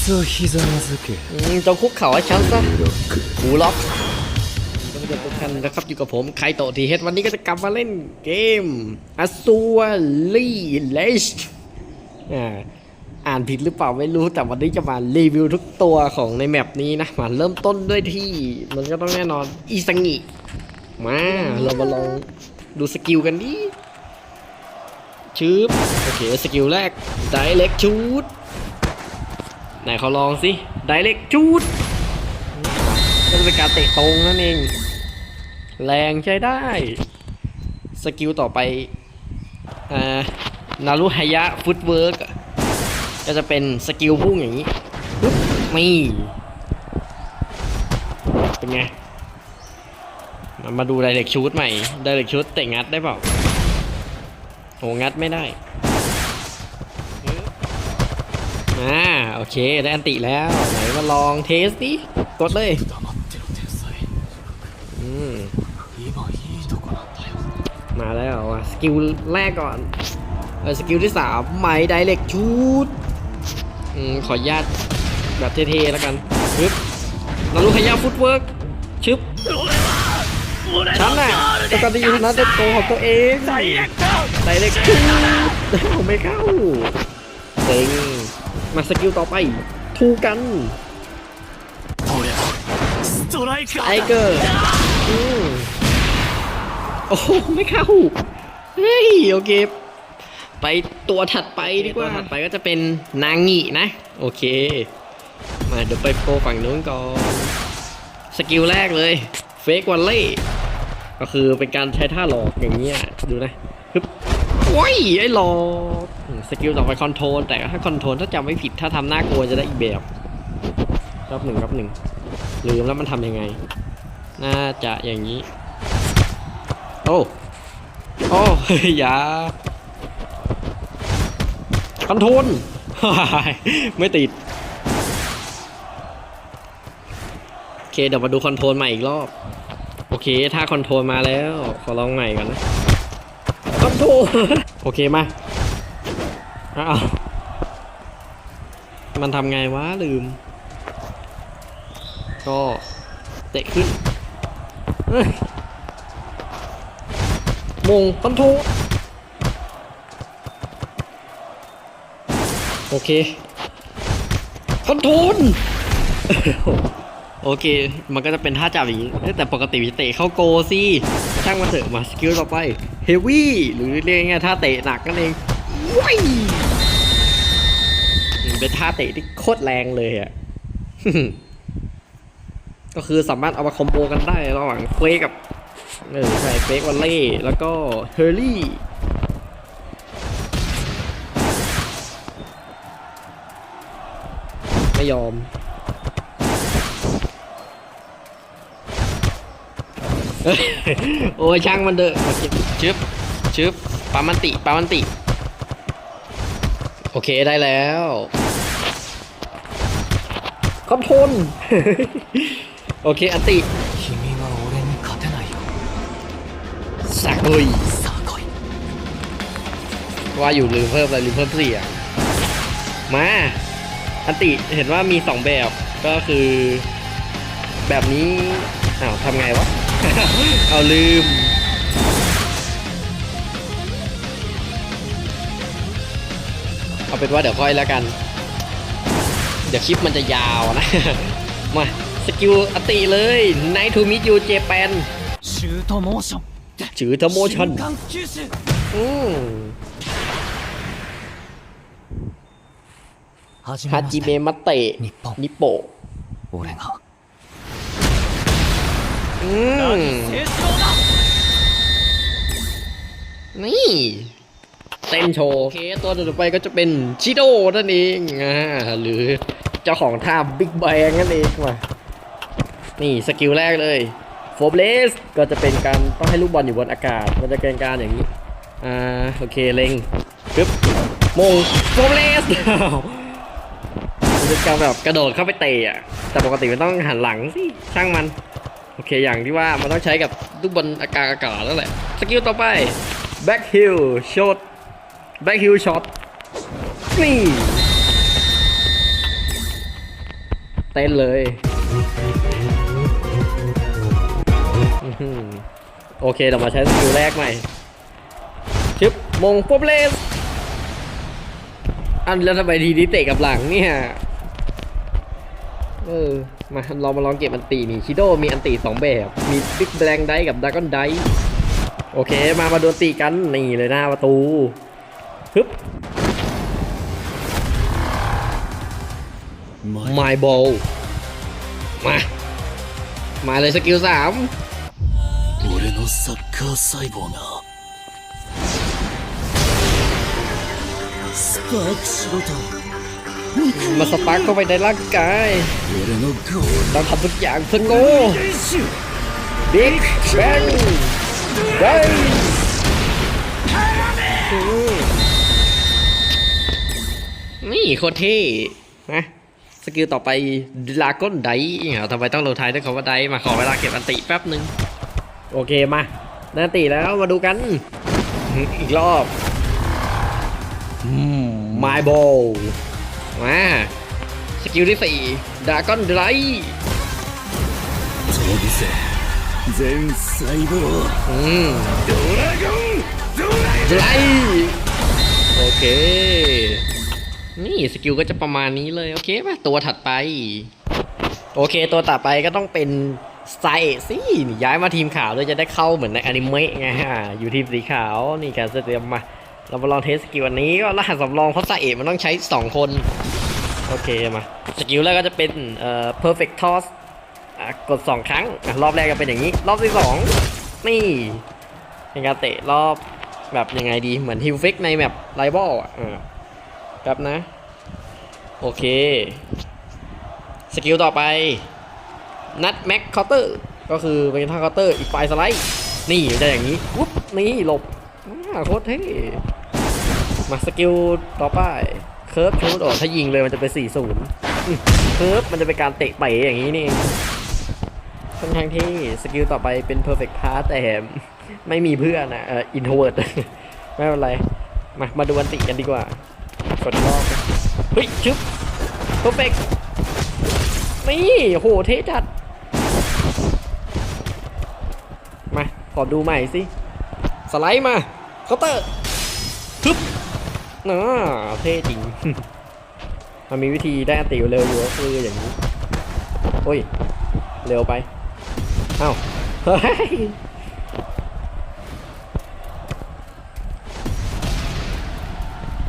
そひざまずけ อืมจงคุกเข่าให้ฉันซะ ロック หูล็อกท่านผู้ชมทุกท่านนะครับอยู่กับผมไคโตะทีเฮดวันนี้ก็จะกลับมาเล่นเกม a s u r l e l e s h อ่าอ่านผิดหรือเปล่าไม่รู้ แต่วันนี้จะมารีวิวทุกตัวของในแมปนี้นะ มาเริ่มต้นด้วยที่ มันก็ต้องแน่นอนอีซังิมา เรามาลองดูสกิลกันดิชืบโอเค สกิลแรก direct shoot ไหนเขาลองสิ direct shoot ก็จะเป็นการเตะตรงนั่นเอง แรงใช้ได้ สกิลต่อไปอ่านารุฮายะฟุตเวิร์กก็จะเป็นสกิลพุ่งอย่างนี้ปึ๊บนี่เป็นไงมามาดูไดเรกชูดใหม่ไดเรกชูดเตะงัดได้เปล่าโหงัดไม่ได้ อ่าโอเคได้อันติแล้วไหนมาลองเทสดิกดเลยมาแล้วอะสกิลแรกก่อนสกิลที่สามไม้ไดเรกชูดขออนุญาตแบบเท่ๆแล้วกันชึบนารุขยาฟุตเวิร์กชึบฉันน่ะจะกระดิ่งนั้นเป็นตัวของตัวเองไดเรกชูดผมไม่เข้าเต็ง มาสกิลต่อไปทูกันไอเกอร์โอ้ไม่เข้า เฮ้ย โอเค ไปตัวถัดไปดีกว่าตัวถัดไปก็จะเป็นนางงีนะ โอเค มาเดี๋ยวไปโปรฝั่งนู้นก่อน สกิลแรกเลยเฟกวันเล่ก็คือเป็นการใช้ท่าหลอกอย่างเงี้ยดูนะฮึบ โอ้ยไอ้หลอกสกิลต่อไปคอนโทรลแต่ถ้าคอนโทรลถ้าจำไม่ผิดถ้าทำหน้ากลัวจะได้อีกแบบรอบหนึ่งรอบหนึ่งลืมแล้วมันทำยังไง น่าจะอย่างนี้ โอ้โอ้ยอย่าคอนโทรลไม่ติดโอเคเดี๋ยวมาดูคอนโทรลใหม่อีกรอบ โอเค ถ้าคอนโทรลมาแล้ว ขอลองใหม่ก่อนนะคอน โอเคมาอ้าวมันทำไงวะลืม ก็เตะขึ้นมงคอนทรลโอเคคอนโทรลโอเค มันก็จะเป็นท่าจับอย่างนี้ แต่ปกติจะเตะเข้าโกสิช่างมาเถอะมาสกิลต่อไป เฮฟวี่หรือเรียกง่ายท่าเตะหนักนั่นเองว้ายเป็นท่าเตะที่โคตรแรงเลยอะก็คือสามารถเอามาคอมโบกันได้ระหว่างเฟกกับเออใช่เฟกวันเล่แล้วก็เฮอร์รี่ไม่ยอม โอ้ยช่างมันเถอะชึบชึบปามันติปามันติ โอเคได้แล้วคอนโทนโอเคอันติสักเลยว่าอยู่ลืมเพิ่มอะไรลืมเพิ่มเสียมาอันติเห็นว่ามีสองแบบก็คือ แบบนี้อ้าวทำไงวะ เอาลืม เอาเป็นว่าเดี๋ยวค่อยแล้วกัน เดี๋ยวคลิปมันจะยาวนะ มาสกิลอติเลยไนท์ทูมิทยูเจแปนชื่อโทโมชันชื่อโทโมชันอืฮาจิเมะมาเตะนิโปะ นี่เต้นโชว์โอเคตัวต่อไปก็จะเป็นชิโดนั่นเองอ่าหรือเจ้าของท่าบิ๊กแบงนั่นเองมานี่สกิลแรกเลยโฟบเลสก็จะเป็นการต้องให้ลูกบอลอยู่บนอากาศ มันจะเกินการอย่างนี้ อ่า โอเค เล็งปึ๊บมงโฟบเลสมันจะการแบบกระโดดเข้าไปเตะอะ แต่ปกติมันต้องหันหลังสิ ช่างมัน โอเคอย่างที่ว่ามันต้องใช้กับลูกบอลอากาศอากาศแล้วแหละสกิลต่อไป back heel shot back heel shot นี่เต้นเลยโอเคเรามาใช้สกิลแรกใหม่ชึบมงปุ๊บเลสอันแล้วทำไมทีนี้เตะกับหลังเนี่ยเออ มาเรามาลองเก็บอันตีนี่ชิโดมีอันตีสองแบบ มีบิ๊กแบงไดกับดากอนไดโอเค มามาโดนตีกัน นี่เลยหน้าประตูฮึบ 前 My Ball มา มาเลยสกิลสาม 俺のサッカー細胞がスパークしろと มาสปาร์กเข้าไปในร่างกายต้องทำทุกอย่างเพื่อโง่บิ๊กแบงได้นี่คนที่นะสกิลต่อไปลาก้นไดทำไมต้องลงท้ายด้วยคำว่าไดมาขอเวลาเก็บอันติแป๊บหนึ่งโอเคมาได้อันติแล้วมาดูกัน อีกรอบ My ball มาสกิลที่สี่ดราก้อนได 飛びせ全細胞 อืม ドラゴンドラ ไลโอเค นี่สกิลก็จะประมาณนี้เลย โอเคป่ะ ตัวถัดไป โอเค ตัวต่อไปก็ต้องเป็นไซสิย้ายมาทีมขาวเลยจะได้เข้าเหมือนในอนิเมะไงอ่าอยู่ทีมสีขาว นี่การเตรียมมา เรามาลองเทสสกิลอันนี้ก็รหัสสำรองเพราะไซเอมันต้องใช้ 2 คน โอเคมาสกิลแรกก็จะเป็นเอ่อ perfect toss กด 2 ครั้ง รอบแรกก็เป็นอย่างนี้ รอบที่2นี่เป็นการเตะรอบแบบยังไงดีเหมือนฮิลฟิกในแบบไลบอลอะครับนะ โอเค สกิลต่อไปนัดแม็กเคาน์เตอร์ก็คือเป็นท่าเคาน์เตอร์อีกปลายสไลด์ นี่จะอย่างนี้วุ๊บ นี่หลบโคตรเท่ มาสกิลต่อไปเคิร์ฟชูดออกถ้ายิงเลยมันจะเป็น4 0เคิร์ฟมันจะเป็นการเตะเป๋อย่างนี้นี่เองค่อนข้งที่สกิลต่อไปเป็น perfect pass แต่ไม่มีเพื่อนนะเอ่อ introvert ไม่เป็นไร มามาดูอันติกันดีกว่า กดรอบเฮ้ยชึบ perfect นี่โหเทจัด มา ขอดูใหม่สิ สไลด์มาเคาน์เตอร์ น่าเท่จริง มันมีวิธีได้ติวเร็วอยู่ก็คืออย่างนี้โอ้ย เร็วไป เอ้า เฮ้ย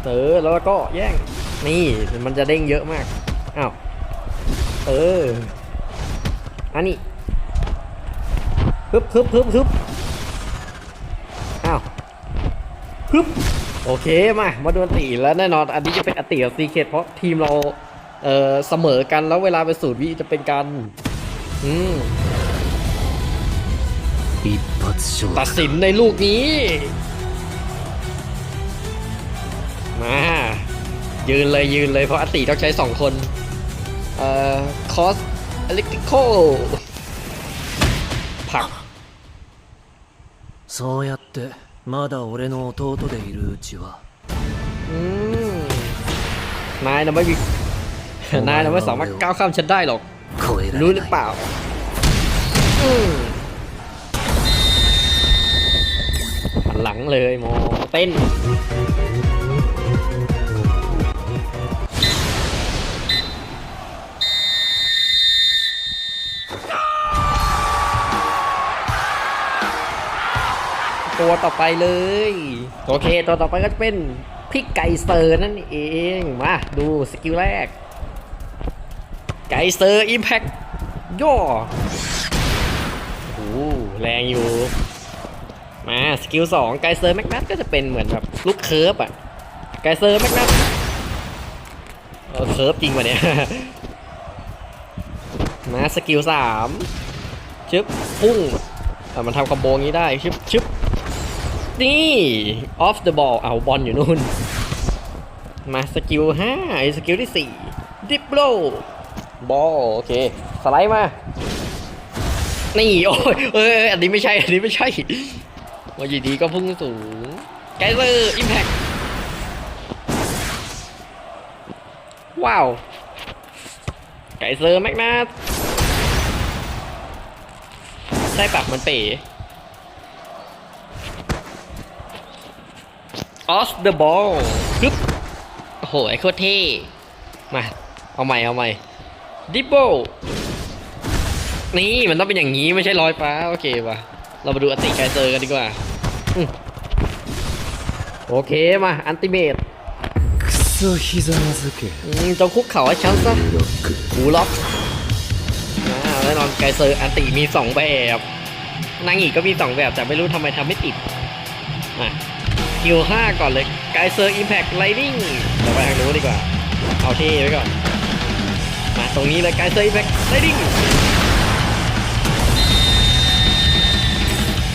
เออ แล้วก็แย่ง นี่ มันจะเด้งเยอะมากอ้าวเออ อันนี้ฮึบฮึบฮึบฮึบอ้าวฮึบ โอเคมา มาดูอันติแล้วแน่นอน อันนี้จะเป็นอันติกับซีเคทเพราะทีมเรา เออเสมอกันแล้วเวลาไปสูตรวิจะเป็นการ อืม 一発勝 ตัดสินในลูกนี้ มา ยืนเลยยืนเลยเพราะอติต้องใช้สองคน เอ่อ คอสอิเล็กทริโคผัก そうやって まだ俺の弟でいるうちは อืม นายนะไม่มี นายนะไม่สามารถก้าวข้ามฉันได้หรอก 超えら รู้ れ หรือ ない เปล่า อืมหันหลังเลยโมเต้น ตัวต่อไปเลย โอเค ตัวต่อไปก็จะเป็นพี่ไก่เซอร์นั่นเอง มาดูสกิลแรก ไกเซอร์อิมแพคย่อโอ้โหแรงอยู่ มาสกิลสองไกเซอร์แมกนัทก็จะเป็นเหมือนแบบลูกเคิร์ฟอะ ไกเซอร์แมกนัทเออเคิร์ฟจริงวะเนี่ย มาสกิลสามชึบพุ่งอ่มันทำคอมโบงี้ได้ชึบชึบ นี่ off the ball เอาบอลอยู่นู่น มาสกิลห้าไอ้สกิลที่สี่ดิปโลบอลโอเค สไลด์มา นี่ โอ้ยเอ้ยอันนี้ไม่ใช่ อันนี้ไม่ใช่ว่าอยู่ดีก็พุ่งสูงไกเซอร์อิมแพคว้าวไกเซอร์แมกนัสใช่ปะมันเป๋ ออสเดอะบอลฮึบโอ้โห ไอ้โคตรเท่ มา เอาใหม่ เอาใหม่ดิบโบนี่มันต้องเป็นอย่างนี้ไม่ใช่ลอยฟ้า โอเคป่ะ เรามาดูอติไกเซอร์กันดีกว่าอืมโอเคมา อันติเมต クソひざまずけ จงคุกเข่าให้ฉันซะ ロック หูล็อกอ่าแน่นอนไกเซอร์อันติมีสองแบบนางอีกก็มีสองแบบ แต่ไม่รู้ทำไมทำไม่ติดมา คิวห้าก่อนเลยไกเซอร์อิมแพคไลนิ่งเดี๋ยวไปทางนู้นดีกว่า เอาเท่ไว้ก่อน มาตรงนี้เลยไกเซอร์อิมแพคไลนิ่ง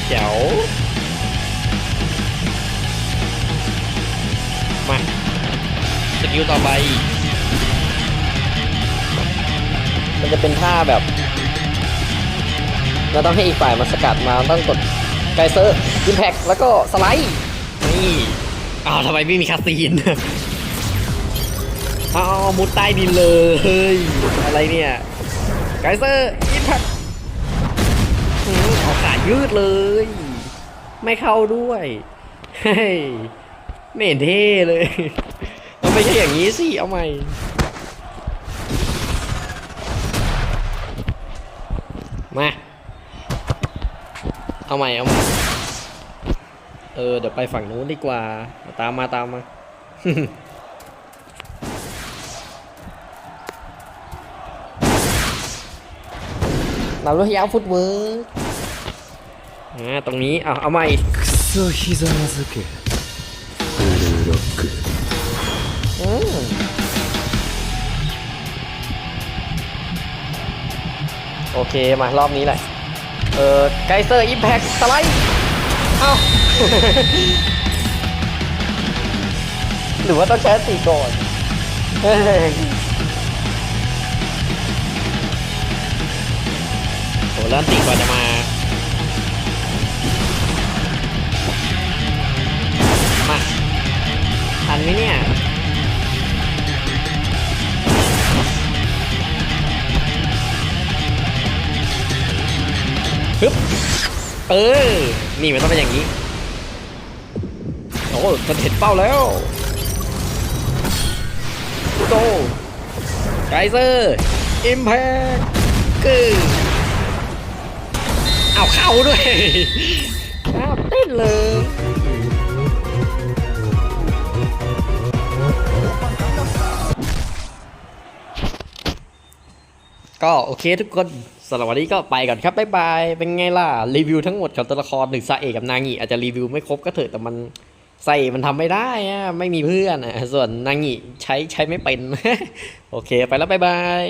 เจ๋วมาสกิลต่อไป มันจะเป็นท่าแบบ เราต้องให้อีกฝ่ายมาสกัดมาต้องกดไกเซอร์อิมแพคแล้วก็สไลด์ นี่อ้าวทำไมไม่มีคาซีนอ้าวมุดใต้ดินเลยอะไรเนี่ยไกเซอร์อิมแพคเอาขายืดเลย ไม่เข้าด้วยเฮ้ยไม่เห็นเท่เลยมันไม่ใช่อย่างนี้สิ เอาใหม่มา เอาใหม่ เอาใหม่ เออ เดี๋ยวไปฝั่งนู้นดีกว่า ตามมาตามมา เราลูกยาวฟุตเวิร์กอ่าตรงนี้ เอาเอาใหม่ クソひざまずけブルーロック อืมโอเค มารอบนี้แหละ เออไกเซอร์อิมแพคสไลด์ เอ้า หรือว่าต้องใช้ตีก่อนเฮ้ยโหแล้วตีก่อนจะมามาทันไหมเนี่ยฮึบเออ นี่มันต้องเป็นอย่างนี้ อ้มันเห็นเป้าแล้วโตไกเซอร์อิมแพคคือเอาเข้าด้วยอ้าวเต้นเลยก็โอเคทุกคนสำหรับวันนี้ก็ไปก่อนครับบ๊ายบาย เป็นไงล่ะ รีวิวทั้งหมดของตัวละครหนึ่งซาเอกกับนางิอาจจะรีวิวไม่ครบก็เถอะแต่มัน ใส่มันทำไม่ได้อะไม่มีเพื่อนอะส่วนนางิใช้ใช้ไม่เป็น โอเคไปแล้วบายบาย